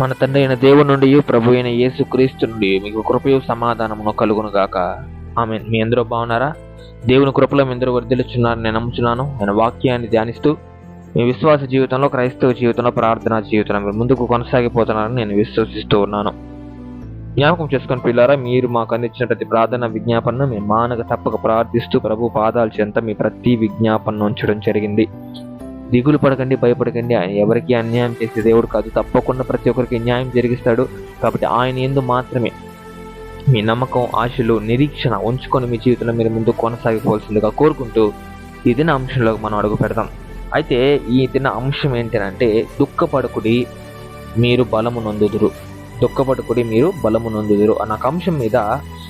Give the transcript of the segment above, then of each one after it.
మన తండ్రి అయిన దేవుడి నుండి ప్రభు అయిన యేసు క్రీస్తు నుండి మీకు కృపయు సమాధానమును కలుగును గాక. ఆమె మీ అందరూ బాగున్నారా? దేవుని కృపలో మీ అందరూ వర్ధిల్లుచున్నారని నేను నమ్ముచున్నాను. నేను వాక్యాన్ని ధ్యానిస్తూ మీ విశ్వాస జీవితంలో క్రైస్తవ జీవితంలో ప్రార్థనా జీవితంలో మీరు ముందుకు కొనసాగిపోతున్నారని నేను విశ్వసిస్తూ ఉన్నాను. జ్ఞాపకం చేసుకుని పిల్లారా మీరు మాకు అందించిన ప్రతి ప్రార్థన విజ్ఞాపనను మేము మానక తప్పక ప్రార్థిస్తూ ప్రభు పాదాలు చెంత మీ ప్రతి విజ్ఞాపనను ఉంచడం జరిగింది. దిగులు పడకండి భయపడకండి. ఆయన ఎవరికి అన్యాయం చేసే దేవుడు కాదు. తప్పకుండా ప్రతి ఒక్కరికి న్యాయం జరిగిస్తాడు. కాబట్టి ఆయన ఎందు మాత్రమే మీ నమ్మకం ఆశలు నిరీక్షణ ఉంచుకొని మీ జీవితంలో మీరు ముందు కొనసాగిపోవాల్సిందిగా కోరుకుంటూ ఈ దిన అంశంలో మనం అడుగు పెడతాం అయితే ఈ దిన అంశం ఏంటంటే దుఃఖపడకుడి మీరు బలము నొందుదురు. దుఃఖపడకుడి మీరు బలము నొందుదురు. అన్న అంశం మీద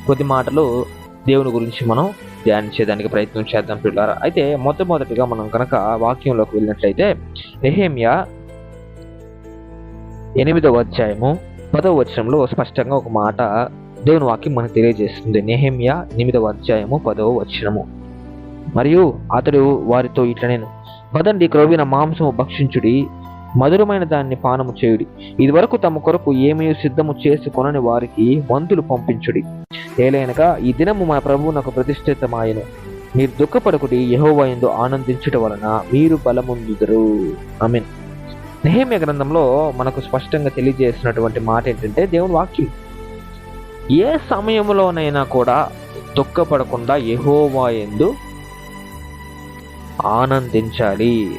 కొద్ది మాటలు దేవుని గురించి మనం ధ్యానించేదానికి ప్రయత్నం చేద్దాం పిల్లారా అయితే మొట్టమొదటిగా మనం కనుక వాక్యంలోకి వెళ్ళినట్లయితే నెహేమియా ఎనిమిదవ అధ్యాయము పదవ వచనంలో స్పష్టంగా ఒక మాట దేవుని వాక్యం మనకు తెలియజేస్తుంది. నెహేమియా ఎనిమిదవ అధ్యాయము పదవ వచనము. మరియు అతడు వారితో ఇట్లా నేను పదండి క్రొవ్విన మాంసము భక్షించుడి మధురమైన దాన్ని పానము చేయుడి. ఇదివరకు తమ కొరకు ఏమీ సిద్ధము చేసుకొనని వారికి మంతులు పంపించుడి. ఏలైనగా ఈ దినము మా ప్రభువు నాకు ప్రతిష్ఠితమాయను. మీరు దుఃఖపడకుడి యహోవా ఆనందించడం వలన మీరు బలముందుదరు. ఐ మీన్ నెహేమ్య గ్రంథంలో మనకు స్పష్టంగా తెలియజేసినటువంటి మాట ఏంటంటే దేవుని వాక్యం. ఏ సమయంలోనైనా కూడా దుఃఖపడకుండా యహోవా ఎందు ఆనందించాలి.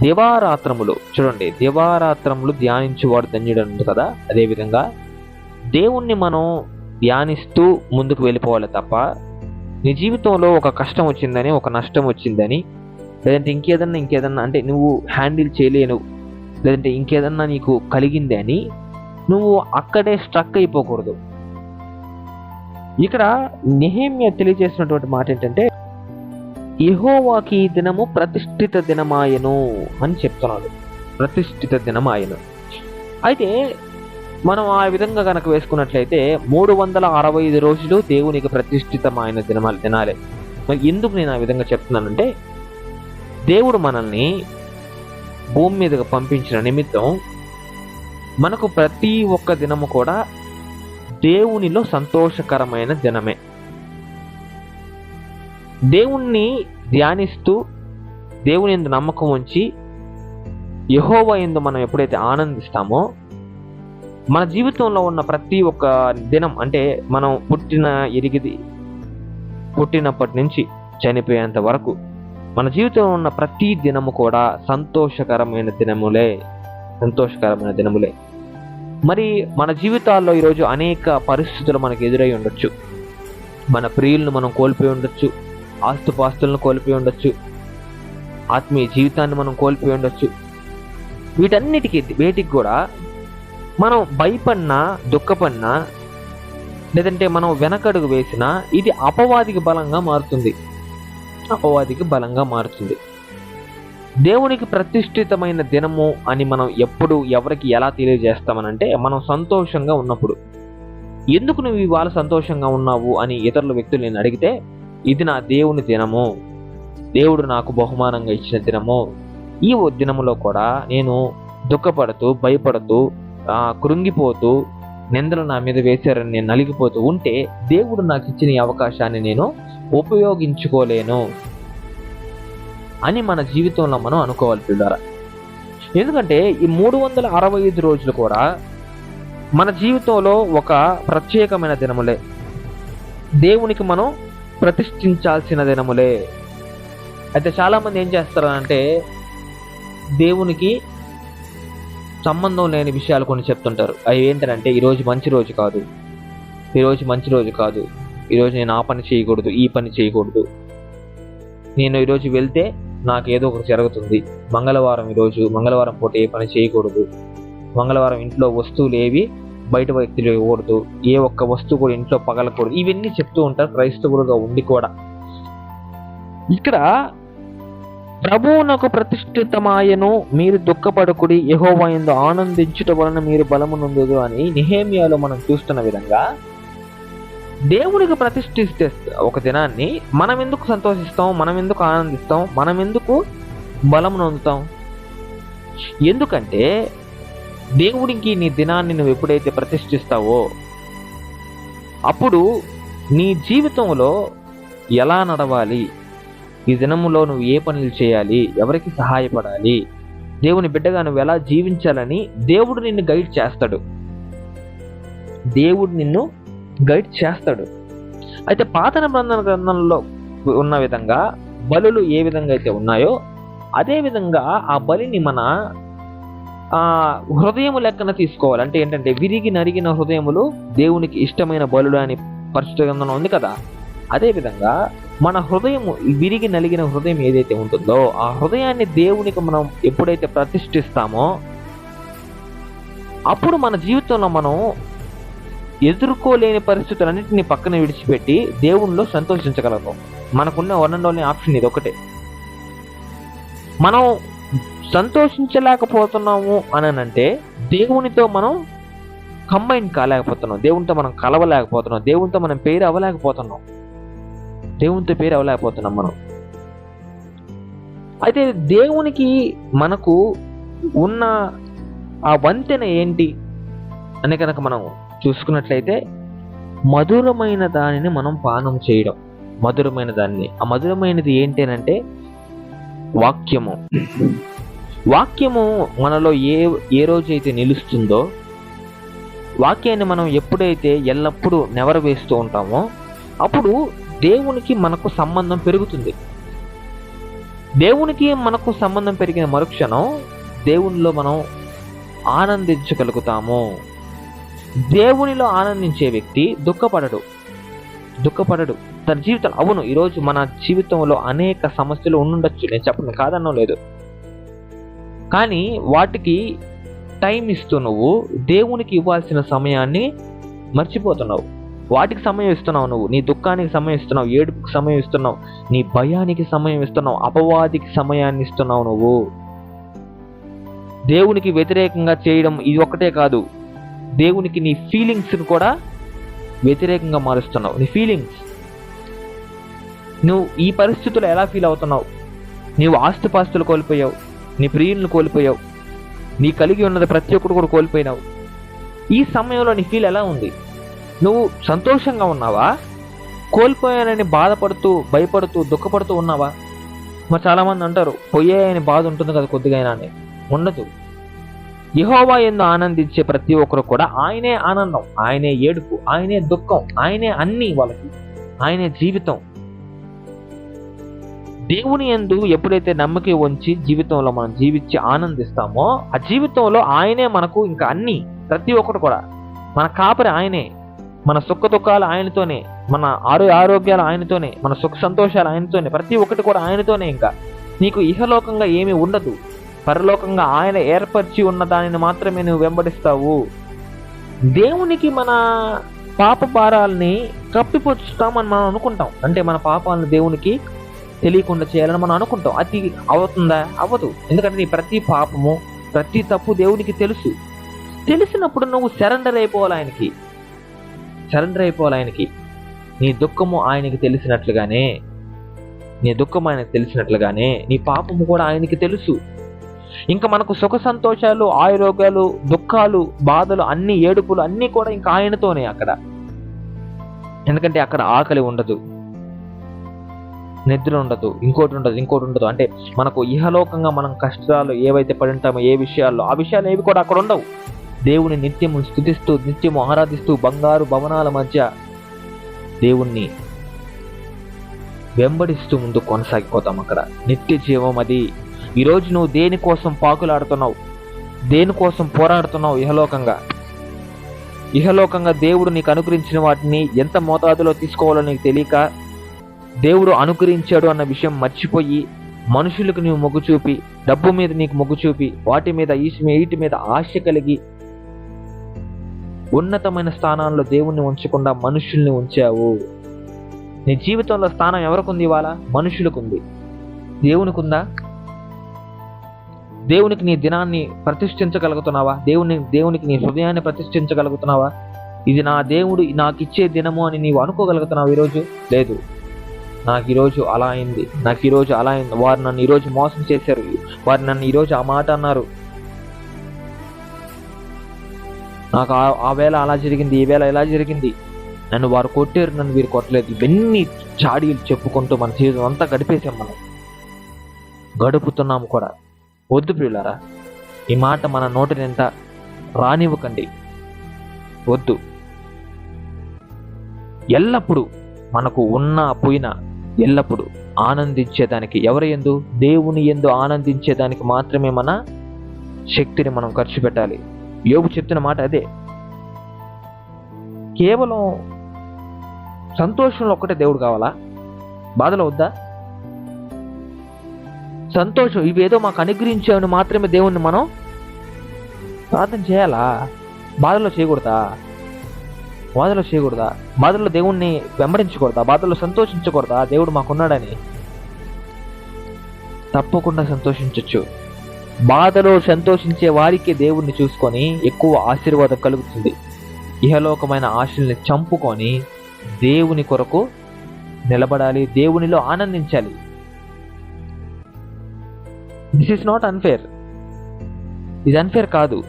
దివారాత్రములు. చూడండి దివారాత్రములు ధ్యానించేవాడు ధన్యుడు ఉంది కదా? అదేవిధంగా దేవుణ్ణి మనం ధ్యానిస్తూ ముందుకు వెళ్ళిపోవాలి తప్ప నీ జీవితంలో ఒక కష్టం వచ్చిందని ఒక నష్టం వచ్చిందని లేదంటే ఇంకేదన్నా ఇంకేదన్నా అంటే నువ్వు హ్యాండిల్ చేయలేను లేదంటే ఇంకేదన్నా నీకు కలిగింది అని నువ్వు అక్కడే స్ట్రక్ అయిపోకూడదు. ఇక్కడ నిహేమ్య తెలియజేసినటువంటి మాట ఏంటంటే యహోవాకి ఈ దినము ప్రతిష్ఠిత దినమాయను అని చెప్తున్నాడు. ప్రతిష్ఠిత దినమాయను. అయితే మనం ఆ విధంగా కనుక వేసుకున్నట్లయితే మూడు వందల అరవై ఐదు రోజులు దేవునికి ప్రతిష్ఠితమైన దినమాలు దినాలే మరి ఎందుకు నేను ఆ విధంగా చెప్తున్నానంటే దేవుడు మనల్ని భూమి మీదకి పంపించిన నిమిత్తం మనకు ప్రతి ఒక్క దినము కూడా దేవునిలో సంతోషకరమైన దినమే. దేవుణ్ణి ధ్యానిస్తూ దేవుని ఎందు నమ్మకం ఉంచి యహోవ ఎందు మనం ఎప్పుడైతే ఆనందిస్తామో మన జీవితంలో ఉన్న ప్రతి ఒక్క దినం అంటే మనం పుట్టిన ఎరిగిది పుట్టినప్పటి నుంచి చనిపోయేంత వరకు మన జీవితంలో ఉన్న ప్రతి దినము కూడా సంతోషకరమైన దినములే సంతోషకరమైన దినములే. మరి మన జీవితాల్లో ఈరోజు అనేక పరిస్థితులు మనకు ఎదురై ఉండొచ్చు. మన ప్రియులను మనం కోల్పోయి ఉండొచ్చు. ఆస్తుపాస్తులను కోల్పోయి ఉండొచ్చు. ఆత్మీయ జీవితాన్ని మనం కోల్పోయి ఉండొచ్చు. వీటన్నిటికీ వేటికి కూడా మనం భయపడినా దుఃఖపడినా లేదంటే మనం వెనకడుగు వేసినా ఇది అపవాదికి బలంగా మారుతుంది. అపవాదికి బలంగా మారుతుంది. దేవునికి ప్రతిష్ఠితమైన దినము అని మనం ఎప్పుడు ఎవరికి ఎలా తెలియజేస్తామనంటే మనం సంతోషంగా ఉన్నప్పుడు. ఎందుకు నువ్వు ఇవాళ సంతోషంగా ఉన్నావు అని ఇతరుల వ్యక్తులు నేను అడిగితే ఇది నా దేవుని దినము. దేవుడు నాకు బహుమానంగా ఇచ్చిన దినము. ఈ దినములో కూడా నేను దుఃఖపడుతూ భయపడుతూ కృంగిపోతూ నిందలు నా మీద వేశారని నేను నలిగిపోతూ ఉంటే దేవుడు నాకు ఇచ్చిన ఈ అవకాశాన్ని నేను ఉపయోగించుకోలేను అని మన జీవితంలో మనం అనుకోవాలి పిల్లరా. ఎందుకంటే ఈ మూడు వందల అరవై ఐదు రోజులు కూడా మన జీవితంలో ఒక ప్రత్యేకమైన దినములే. దేవునికి మనం ప్రతిష్ఠించాల్సిన దినములే. అయితే చాలామంది ఏం చేస్తారంటే దేవునికి సంబంధం లేని విషయాలు కొన్ని చెప్తుంటారు. అవి ఏంటంటే ఈరోజు మంచి రోజు కాదు. ఈరోజు మంచి రోజు కాదు. ఈరోజు నేను ఆ పని చేయకూడదు ఈ పని చేయకూడదు. నేను ఈరోజు వెళ్తే నాకు ఏదో ఒకటి జరుగుతుంది. మంగళవారం ఈరోజు మంగళవారం పూట ఏ పని చేయకూడదు. మంగళవారం ఇంట్లో వస్తువులు ఏవి బయట వ్యక్తులు ఇవ్వకూడదు ఏ ఒక్క వస్తువు కూడా ఇంట్లో పగలకూడదు. ఇవన్నీ చెప్తూ ఉంటారు క్రైస్తవులుగా ఉండి కూడా. ఇక్కడ ప్రభువునకు ప్రతిష్ఠితమాయను మీరు దుఃఖపడకుడి యహోవాయందు ఆనందించుట వలన మీరు బలమునుందుదు అని నిహేమియాలో మనం చూస్తున్న విధంగా దేవుడికి ప్రతిష్ఠిస్తే ఒక దినాన్ని మనం ఎందుకు సంతోషిస్తాం మనం ఎందుకు ఆనందిస్తాం మనం ఎందుకు బలం నొందుతాం ఎందుకంటే దేవుడికి నీ దినాన్ని నువ్వు ఎప్పుడైతే ప్రతిష్ఠిస్తావో అప్పుడు నీ జీవితంలో ఎలా నడవాలి? ఈ దినములో నువ్వు ఏ పనులు చేయాలి? ఎవరికి సహాయపడాలి? దేవుని బిడ్డగా నువ్వు ఎలా జీవించాలని దేవుడు నిన్ను గైడ్ చేస్తాడు. దేవుడు నిన్ను గైడ్ చేస్తాడు. అయితే పాత నిబంధన గ్రంథంలో ఉన్న విధంగా బలులు ఏ విధంగా అయితే ఉన్నాయో అదే విధంగా ఆ బలిని మన హృదయము లెక్కన తీసుకోవాలి. అంటే ఏంటంటే విరిగి నరిగిన హృదయములు దేవునికి ఇష్టమైన బలుడు అని పరిశుద్ధ గ్రంథంలో ఉంది కదా? అదేవిధంగా మన హృదయము విరిగి నలిగిన హృదయం ఏదైతే ఉంటుందో ఆ హృదయాన్ని దేవునికి మనం ఎప్పుడైతే ప్రతిష్ఠిస్తామో అప్పుడు మన జీవితంలో మనం ఎదుర్కోలేని పరిస్థితులన్నింటినీ పక్కన విడిచిపెట్టి దేవుణ్ణిలో సంతోషించగలము. మనకున్న వన్ అండ్ ఓన్లీ ఆప్షన్ ఇది ఒకటే. మనం సంతోషించలేకపోతున్నాము అని అంటే దేవునితో మనం కంబైన్ కాలేకపోతున్నాం. దేవునితో మనం కలవలేకపోతున్నాం. దేవునితో మనం పేరు అవ్వలేకపోతున్నాం. దేవునితో పేరు అవ్వలేకపోతున్నాం మనం. అయితే దేవునికి మనకు ఉన్న ఆ వంతెన ఏంటి అని కనుక మనం చూసుకున్నట్లయితే మధురమైన దానిని మనం పానం చేయడం. మధురమైన దాన్ని. ఆ మధురమైనది ఏంటి అని అంటే వాక్యము. వాక్యము మనలో ఏ ఏ రోజైతే నిలుస్తుందో వాక్యాన్ని మనం ఎప్పుడైతే ఎల్లప్పుడూ నెవర వేస్తూ ఉంటామో అప్పుడు దేవునికి మనకు సంబంధం పెరుగుతుంది. దేవునికి మనకు సంబంధం పెరిగిన మరుక్షణం దేవునిలో మనం ఆనందించగలుగుతాము. దేవునిలో ఆనందించే వ్యక్తి దుఃఖపడడు. దుఃఖపడడు. తన జీవితం అవును ఈరోజు మన జీవితంలో అనేక సమస్యలు ఉండుండొచ్చు. నేను చెప్పను కాదనడం లేదు. కానీ వాటికి టైం ఇస్తూ నువ్వు దేవునికి ఇవ్వాల్సిన సమయాన్ని మర్చిపోతున్నావు. వాటికి సమయం ఇస్తున్నావు నువ్వు. నీ దుఃఖానికి సమయం ఇస్తున్నావు ఏడుపుకి సమయం ఇస్తున్నావు నీ భయానికి సమయం ఇస్తున్నావు అపవాదికి సమయాన్ని ఇస్తున్నావు నువ్వు. దేవునికి వ్యతిరేకంగా చేయడం ఇది ఒక్కటే కాదు. దేవునికి నీ ఫీలింగ్స్ని కూడా వ్యతిరేకంగా మారుస్తున్నావు. నీ ఫీలింగ్స్ నువ్వు ఈ పరిస్థితుల్లో ఎలా ఫీల్ అవుతున్నావు? నీవు ఆస్తిపాస్తులు కోల్పోయావు. నీ ప్రియులను కోల్పోయావు. నీ కలిగి ఉన్నది ప్రతి ఒక్కరు కూడా కోల్పోయినావు. ఈ సమయంలో నీ ఫీల్ ఎలా ఉంది? నువ్వు సంతోషంగా ఉన్నావా? కోల్పోయానని బాధపడుతూ భయపడుతూ దుఃఖపడుతూ ఉన్నావా? మరి చాలామంది అంటారు పోయాయని బాధ ఉంటుంది కదా కొద్దిగా అని. ఉండదు. యహోవా ఎందు ఆనందించే ప్రతి ఒక్కరు కూడా ఆయనే ఆనందం ఆయనే ఏడుపు ఆయనే దుఃఖం ఆయనే అన్ని వాళ్ళకి. ఆయనే జీవితం. దేవుని ఎందు ఎప్పుడైతే నమ్మకం ఉంచి జీవితంలో మనం జీవించి ఆనందిస్తామో ఆ జీవితంలో ఆయనే మనకు ఇంకా అన్ని ప్రతి ఒక్కటి కూడా. మన కాపరి ఆయనే. మన సుఖ దుఃఖాలు ఆయనతోనే. మన ఆరో ఆరోగ్యాలు ఆయనతోనే. మన సుఖ సంతోషాలు ఆయనతోనే. ప్రతి ఒక్కటి కూడా ఆయనతోనే ఇంకా. నీకు ఇహలోకంగా ఏమీ ఉండదు. పరలోకంగా ఆయన ఏర్పరిచి ఉన్న దానిని మాత్రమే నువ్వు వెంబడిస్తావు. దేవునికి మన పాప భారాల్ని కప్పిపుచ్చుతామని మనం అనుకుంటాం. అంటే మన పాపాలను దేవునికి తెలియకుండా చేయాలని మనం అనుకుంటాం. అది అవుతుందా? అవ్వదు. ఎందుకంటే నీ ప్రతి పాపము ప్రతి తప్పు దేవునికి తెలుసు. తెలిసినప్పుడు నువ్వు సరెండర్ అయిపోవాలి ఆయనకి. సరెండర్ అయిపోవాలి ఆయనకి. నీ దుఃఖము ఆయనకి తెలిసినట్లుగానే నీ దుఃఖం ఆయనకు తెలిసినట్లుగానే నీ పాపము కూడా ఆయనకి తెలుసు. ఇంకా మనకు సుఖ సంతోషాలు ఆయురోగ్యాలు దుఃఖాలు బాధలు అన్ని ఏడుపులు అన్నీ కూడా ఇంకా ఆయనతోనే అక్కడ. ఎందుకంటే అక్కడ ఆకలి ఉండదు. నిద్ర ఉండదు ఇంకోటి ఉండదు ఇంకోటి ఉండదు. అంటే మనకు ఇహలోకంగా మనం కష్టాలు ఏవైతే పడి ఉంటామో ఏ విషయాల్లో ఆ విషయాలు ఏవి కూడా అక్కడ ఉండవు. దేవుని నిత్యము స్థుతిస్తూ నిత్యము ఆరాధిస్తూ బంగారు భవనాల మధ్య దేవుణ్ణి వెంబడిస్తూ ముందు కొనసాగిపోతాం అక్కడ. నిత్య జీవం అది. ఈరోజు నువ్వు దేనికోసం పాకులాడుతున్నావు? దేనికోసం పోరాడుతున్నావు ఇహలోకంగా? ఇహలోకంగా దేవుడు నీకు అనుగ్రహించిన వాటిని ఎంత మోతాదులో తీసుకోవాలో నీకు తెలియక దేవుడు అనుకరించాడు అన్న విషయం మర్చిపోయి మనుషులకు నీవు మొగ్గు చూపి డబ్బు మీద నీకు మొగ్గు చూపి వాటి మీద ఈ వీటి మీద ఆశ కలిగి ఉన్నతమైన స్థానాల్లో దేవుణ్ణి ఉంచకుండా మనుషుల్ని ఉంచావు. నీ జీవితంలో స్థానం ఎవరికుంది ఇవాళ? మనుషులకుంది. దేవునికుందా? దేవునికి నీ దినాన్ని ప్రతిష్ఠించగలుగుతున్నావా? దేవుని దేవునికి నీ హృదయాన్ని ప్రతిష్ఠించగలుగుతున్నావా? ఇది నా దేవుడు నాకు ఇచ్చే దినము అని నీవు అనుకోగలుగుతున్నావు ఈరోజు? లేదు. నాకు ఈరోజు అలా అయింది. నాకు ఈరోజు అలా అయింది. వారు నన్ను ఈరోజు మోసం చేశారు. వారు నన్ను ఈరోజు ఆ మాట అన్నారు. నాకు ఆ- వేళ అలా జరిగింది ఈ వేళ ఇలా జరిగింది. నన్ను వారు కొట్టారు నన్ను వీరు కొట్టలేదు. ఇవన్నీ చాడీలు చెప్పుకుంటూ మన జీవితం అంతా గడిపేసాం మనం. గడుపుతున్నాము కూడా. వద్దు ప్రియులారా ఈ మాట మన నోటి నింట రానివ్వకండి. వద్దు. ఎల్లప్పుడూ మనకు ఉన్న పోయిన ఎల్లప్పుడూ ఆనందించేదానికి ఎవరి ఎందు? దేవుని ఎందు ఆనందించేదానికి మాత్రమే మన శక్తిని మనం ఖర్చు పెట్టాలి. యోగు చెప్తున్న మాట అదే. కేవలం సంతోషంలో ఒక్కటే దేవుడు కావాలా? బాధలో వద్దా? సంతోషం ఇవేదో మాకు అనుగ్రహించామని మాత్రమే దేవుణ్ణి మనం ప్రార్థన చేయాలా? బాధలో చేయకూడదా? బాధలు చేయకూడదా? బాధల్లో దేవుణ్ణి వెంబడించకూడదా? బాధల్లో సంతోషించకూడదా? దేవుడు మాకున్నాడని తప్పకుండా సంతోషించవచ్చు బాధలో సంతోషించే వారికి దేవుణ్ణి చూసుకొని ఎక్కువ ఆశీర్వాదం కలుగుతుంది. ఇహలోకమైన ఆశల్ని చంపుకొని దేవుని కొరకు నిలబడాలి దేవునిలో ఆనందించాలి. దిస్ ఇస్ నాట్ అన్ఫేర్ ఇది అన్ఫేర్ కాదు.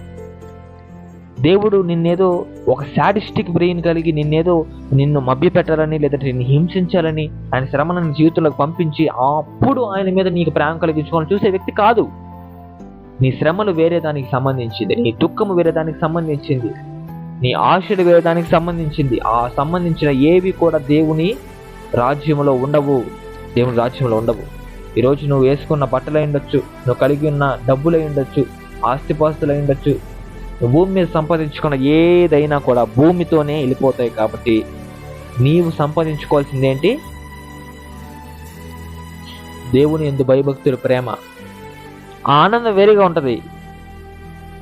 దేవుడు నిన్నేదో ఒక సాడిస్టిక్ బ్రెయిన్ కలిగి నిన్నేదో నిన్ను మభ్యపెట్టాలని లేదంటే నిన్ను హింసించాలని ఆయన శ్రమను నీ జీవితంలోకి పంపించి అప్పుడు ఆయన మీద నీకు ప్రేమ కలిగించుకోవాలని చూసే వ్యక్తి కాదు. నీ శ్రమలు వేరే దానికి సంబంధించింది నీ దుఃఖము వేరే దానికి సంబంధించింది నీ ఆశలు వేరే దానికి సంబంధించింది. ఆ సంబంధించిన ఏవి కూడా దేవుని రాజ్యంలో ఉండవు. దేవుని రాజ్యంలో ఉండవు. ఈరోజు నువ్వు వేసుకున్న బట్టలు ఉండొచ్చు నువ్వు కలిగి ఉన్న డబ్బులు ఉండొచ్చు ఆస్తిపాస్తులు ఉండొచ్చు భూమి మీద సంపాదించుకున్న ఏదైనా కూడా భూమితోనే వెళ్ళిపోతాయి కాబట్టి నీవు సంపాదించుకోవాల్సింది ఏంటి? దేవుని ఎందు భయభక్తుల ప్రేమ. ఆనందం వేరుగా ఉంటుంది.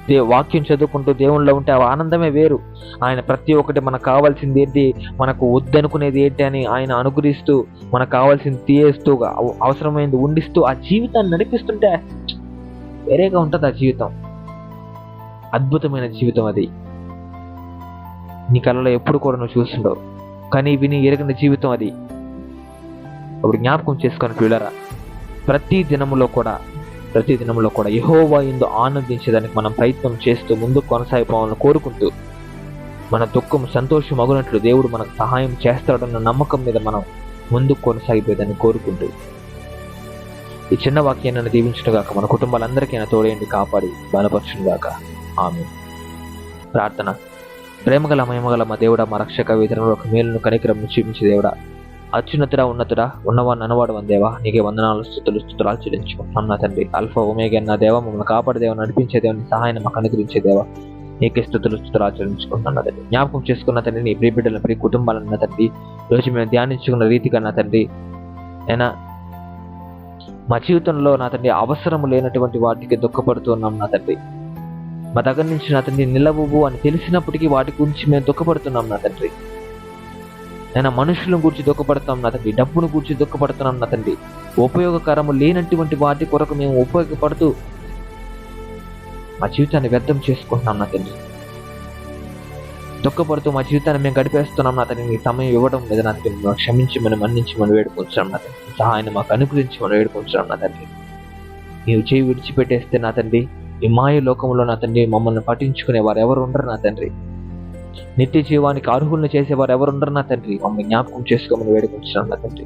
దే వాక్యం చదువుకుంటూ దేవుళ్ళలో ఉంటే ఆ ఆనందమే వేరు. ఆయన ప్రతి ఒక్కటి మనకు కావాల్సింది ఏంటి? మనకు వద్దనుకునేది ఏంటి అని ఆయన అనుగ్రహిస్తూ మనకు కావాల్సింది తీయేస్తూ అవ- ఉండిస్తూ ఆ జీవితాన్ని నడిపిస్తుంటే వేరేగా ఉంటుంది ఆ జీవితం. అద్భుతమైన జీవితం అది. నీ కళ్ళలో ఎప్పుడు కూడా నువ్వు చూస్తుండవు. కానీ విని ఎరగని జీవితం అది. అప్పుడు జ్ఞాపకం చేసుకొని పిల్లరా ప్రతి దినములో కూడా ప్రతి దినంలో కూడా యహోవా ఇందు ఆనందించేదానికి మనం ప్రయత్నం చేస్తూ ముందుకు కొనసాగిపోవాలని కోరుకుంటూ మన దుఃఖం సంతోషం అగునట్లు దేవుడు మనకు సహాయం చేస్తాడన్న నమ్మకం మీద మనం ముందుకు కొనసాగిపోయేదాన్ని కోరుకుంటూ. ఈ చిన్న వాక్యాన్ని దీవించుగాక మన కుటుంబాలందరికీ ఆయన తోడేయండి కాపాడి బలపరచుగాక ఆమె ప్రార్థన. ప్రేమగల మహిమగల మా దేవుడా మా రక్షక వేతనంలో ఒక మేలును కనికరం చూపించే దేవుడా. అత్యున్నతుడా ఉన్నతుడా ఉన్నవాడిని అనవాడు దేవా నీకే వందనాలు స్థుతులు స్థుతురాలు చెల్లించుకుంటున్నాం నా తండ్రి అల్ఫా ఒమేగా నా దేవ మమ్మల్ని కాపాడే నడిపించే దేవుని సహాయం మాకు అనుగ్రహించే దేవా. నీకే స్థుతులు స్థుతురాలు చెల్లించుకుంటున్నాను నా తండ్రి. జ్ఞాపకం చేసుకున్న తండ్రి నీ ప్రియ బిడ్డలను ప్రియ కుటుంబాలను నా తండ్రి. రోజు మేము ధ్యానించుకున్న రీతిగా నా తండ్రి అయినా మా జీవితంలో నా తండ్రి అవసరం లేనటువంటి వాటికి దుఃఖపడుతున్నాం నా తండ్రి. మా దగ్గర నుంచి నా తండ్రి నిలవవు అని తెలిసినప్పటికీ వాటి గురించి మేము దుఃఖపడుతున్నాం నా తండ్రి. నేను మనుషులను గురించి దుఃఖపడతాం నా తండ్రి డబ్బును గురించి దుఃఖపడుతున్నాం నా తండ్రి. ఉపయోగకరము లేనటువంటి వాటి కొరకు మేము ఉపయోగపడుతూ మా జీవితాన్ని వ్యర్థం చేసుకుంటున్నాం నా తండ్రి. దుఃఖపడుతూ మా జీవితాన్ని మేము గడిపేస్తున్నాం నా తండ్రి. సమయం ఇవ్వడం లేదు నా తండ్రి క్షమించి మనం మన్నించి మనం వేడుకొంచున్నాం నా తండ్రి. సహాయాన్ని మాకు అనుగ్రహించి మనం వేడుకొంచున్నాం నా తండ్రి. నీవు చేయి విడిచిపెట్టేస్తే నా తండ్రి ఈ మాయ లోకంలో నా తండ్రి మమ్మల్ని పట్టించుకునే వారు ఎవరు ఉండరు నా తండ్రి. నిత్య జీవానికి అర్హులను చేసేవారు ఎవరు ఉండరు నా తండ్రి. మమ్మల్ని జ్ఞాపకం చేసుకోమని వేడుకొంచున్నాం నా తండ్రి.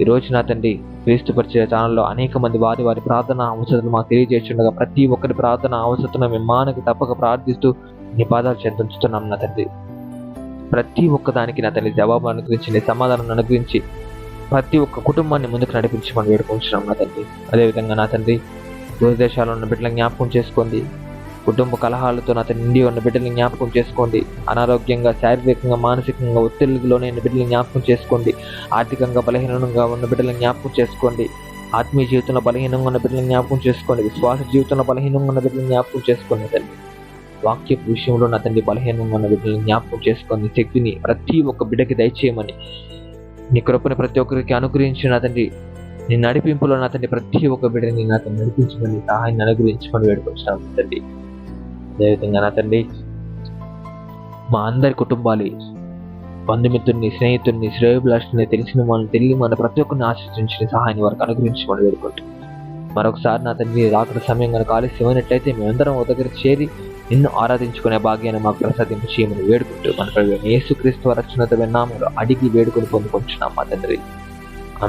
ఈ రోజు నా తండ్రి క్రీస్తు పరిచయ ఛానల్లో అనేక మంది వారి వారి ప్రార్థన అవసరతలు మాకు తెలియజేస్తుండగా ప్రతి ఒక్కరి ప్రార్థన అవసరతను మేము మానకు తప్పక ప్రార్థిస్తూ నీ పాదాలు చెందించుతున్నాం నా తండ్రి. ప్రతి ఒక్క దానికి నా తల్లి జవాబు అనుగ్రహించి నీ సమాధానం అనుగ్రహించి ప్రతి ఒక్క కుటుంబాన్ని ముందుకు నడిపించమని వేడుకుంటున్నాం నా తండ్రి. అదేవిధంగా నా తండ్రి దురదేశాలు ఉన్న బిడ్డలను జ్ఞాపకం చేసుకోండి. కుటుంబ కలహాలతో అతని నిండి ఉన్న బిడ్డలను జ్ఞాపకం చేసుకోండి. అనారోగ్యంగా శారీరకంగా మానసికంగా ఒత్తిడిలోనే ఉన్న బిడ్డలను జ్ఞాపకం చేసుకోండి. ఆర్థికంగా బలహీనంగా ఉన్న బిడ్డలను జ్ఞాపకం చేసుకోండి. ఆత్మీయ జీవితంలో బలహీనంగా ఉన్న బిడ్డలను జ్ఞాపకం చేసుకోండి. విశ్వాస జీవితంలో బలహీనంగా ఉన్న బిడ్డలను జ్ఞాపకం చేసుకోండి. నా తండ్రి వాక్య విషయంలో నా తండ్రి బలహీనంగా ఉన్న బిడ్డలను జ్ఞాపకం చేసుకొని శక్తిని ప్రతి ఒక్క బిడ్డకి దయచేయమని. నీ కృపను ప్రతి ఒక్కరికి అనుగ్రహించిన తండ్రి నీ నడిపింపులో నా తండ్రి ప్రతి ఒక్క బిడ్డని నా తండ్రి నడిపించమని సహాయాన్ని అనుగ్రహించమని వేడుకొచ్చాను తండ్రి. అదేవిధంగా నా తండ్రి మా అందరి కుటుంబాలు బంధుమిత్రుని స్నేహితుడిని శ్రేయభిలాషుని తెలిసిన వాళ్ళని తెలియ మన ప్రతి ఒక్కరిని ఆశ్రయించిన సహాయాన్ని వారికి అనుగ్రహించమని వేడుకుంటాం మరొకసారి నా తండ్రి రాకడ సమయం కనుక ఆలస్యమైనట్లయితే మేమందరం ఒక దగ్గర చేరి నిన్ను ఆరాధించుకునే భాగ్యాన్ని మాకు ప్రసాదింపు చేయమని వేడుకుంటూ మన ప్రభు యేసుక్రీస్తు రక్షణత విన్నాములు అడిగి వేడుకొని పొందుకుంటున్నాం మా తండ్రి. I